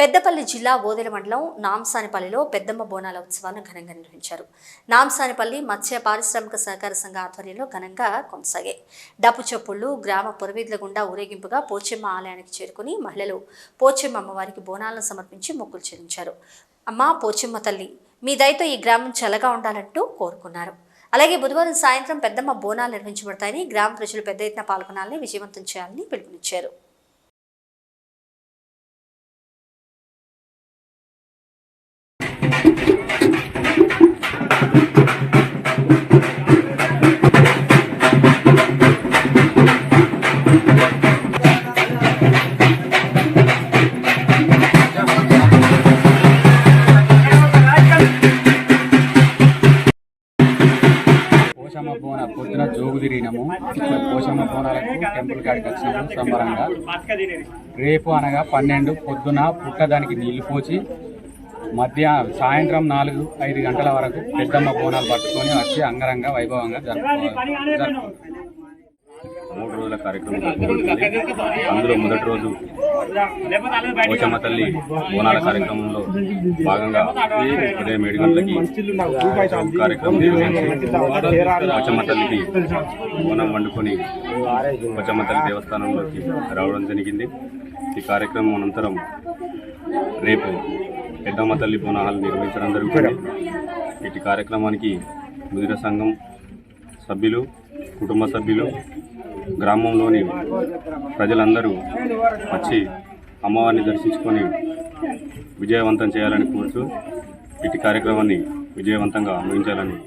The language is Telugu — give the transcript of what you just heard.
పెద్దపల్లి జిల్లా ఓదెల మండలం నాంసానిపల్లిలో పెద్దమ్మ బోనాల ఉత్సవాలను ఘనంగా నిర్వహించారు. నాంసానిపల్లి మత్స్య పారిశ్రామిక సహకార సంఘ ఆధ్వర్యంలో ఘనంగా కొనసాగాయి. డప్పు చప్పుళ్ళు గ్రామ పురవీధుల గుండా ఊరేగింపుగా పోచెమ్మ ఆలయానికి చేరుకుని మహిళలు పోచెమ్మ అమ్మవారికి బోనాలను సమర్పించి మొక్కులు చెల్లించారు. అమ్మ పోచెమ్మ తల్లి మీ దయతో ఈ గ్రామం చల్లగా ఉండాలంటూ కోరుకున్నారు. అలాగే బుధవారం సాయంత్రం పెద్దమ్మ బోనాలు నిర్వహించబడతాయని గ్రామ ప్రజలు పెద్ద ఎత్తున పాల్గొనాలని విజయవంతం చేయాలని పిలుపునిచ్చారు. పోషమ్మ పొద్దున జోగు తిరిగినాము. పోషమ్మ టెంపుల్ కాడికి వచ్చినాము సంబరంగా. రేపు అనగా పన్నెండు పొద్దున పుట్ట దానికి నీళ్ళు పోచి మధ్య సాయంత్రం నాలుగు ఐదు గంటల వరకు పెద్దమ్మ బోనాలు పట్టుకొని వచ్చి అంగరంగ వైభవంగా జరుపుకోవాలి. మూడు రోజుల కార్యక్రమం జరుగుతుంది అందులో మొదటి రోజు పోచమ్మ తల్లి బోనాల కార్యక్రమంలో భాగంగా ఉదయం ఏడు గంటలకి కార్యక్రమం నిర్వహించి పోచమ్మ తల్లికి బోనం వండుకొని పోచమ్మ తల్లి దేవస్థానంలోకి రావడం జరిగింది. ఈ కార్యక్రమం అనంతరం రేపు పెద్దమ్మ తల్లి బోనాహాలు నిర్వహించడం జరుగుతుంది. ఇటు కార్యక్రమానికి ముదిర సంఘం సభ్యులు కుటుంబ సభ్యులు గ్రామంలోని ప్రజలందరూ వచ్చి అమ్మవారిని దర్శించుకొని విజయవంతం చేయాలని కోరుతూ ఇటు కార్యక్రమాన్ని విజయవంతంగా ముగించాలని